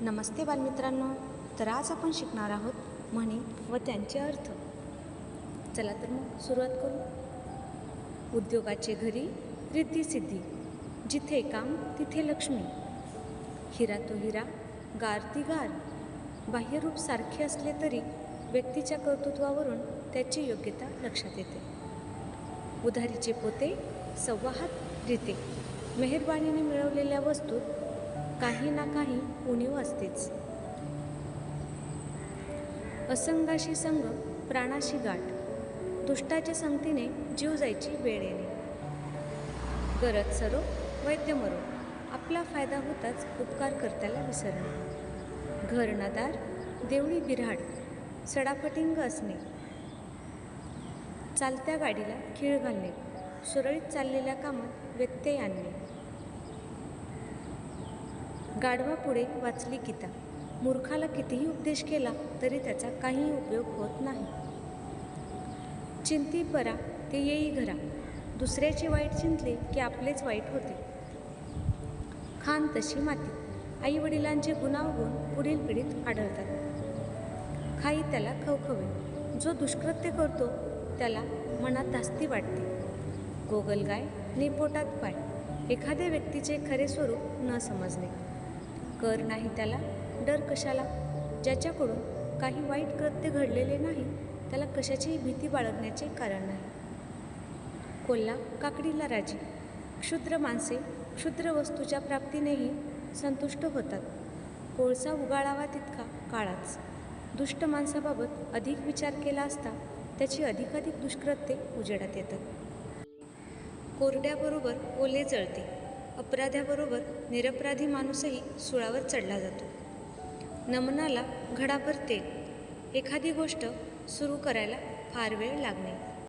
नमस्ते बालमित्रांनो. तर आज आपण शिकणार आहोत म्हणी व त्यांचे अर्थ. चला तर मग सुरुवात करू. उद्योगाचे घरी रिद्धी सिद्धी. जिथे काम तिथे लक्ष्मी. हिरा तो हिरा गार ती गार. बाह्यरूप सारखे असले तरी व्यक्तीच्या कर्तृत्वावरून त्याची योग्यता लक्षात येते. उधारीचे पोते संवाहात रीते. मेहरबानीने मिळवलेल्या वस्तूत काही ना काही उणीव असतेच. असंगाशी संग प्राणाशी गाठ. दुष्टाच्या संगतीने जीव जायची वेळ येणे. गरज सरो वैद्य मरो. आपला फायदा होताच उपकार कर्त्याला विसरणे. घर नदार देवळी बिऱ्हाड. सडाफटिंग असणे. चालत्या गाडीला खीळ घालणे. सुरळीत चाललेल्या कामात व्यत्यय आणणे. गाढवा पुढे वाचली गीता. मूर्खाला कितीही उपदेश केला तरी त्याचा काहीही उपयोग होत नाही. चिंती बरा ते येई घरा. दुसऱ्याचे वाईट चिंतले की आपलेच वाईट होते. खान तशी माती. आई वडिलांचे गुणावगुण पुढील पिढीत आढळतात. खाई त्याला खवखवे. जो दुष्कृत्य करतो त्याला मनात धास्ती वाटते. गोगलगाय निपोटात पाय. एखाद्या व्यक्तीचे खरे स्वरूप न समजणे. कर नाही त्याला डर कशाला? ज्याच्याकडून काही वाईट कृत्य घडलेले नाही त्याला कशाचीही भीती बाळगण्याचे कारण नाही. कोल्हा काकडीला राजी. क्षुद्र माणसे क्षुद्र वस्तूच्या प्राप्तीनेही संतुष्ट होतात. कोळसा उगाळावा तितका काळाच. दुष्ट माणसाबाबत अधिक विचार केला असता त्याची अधिकाधिक दुष्कृत्ये उजेडात येतात. कोरड्याबरोबर ओले जळते. अपराध्याबरोबर निरपराधी माणूसही सुळावर चढला जातो. नमनाला घडाभर तेल. एखादी गोष्ट सुरू करायला फार वेळ लागणे.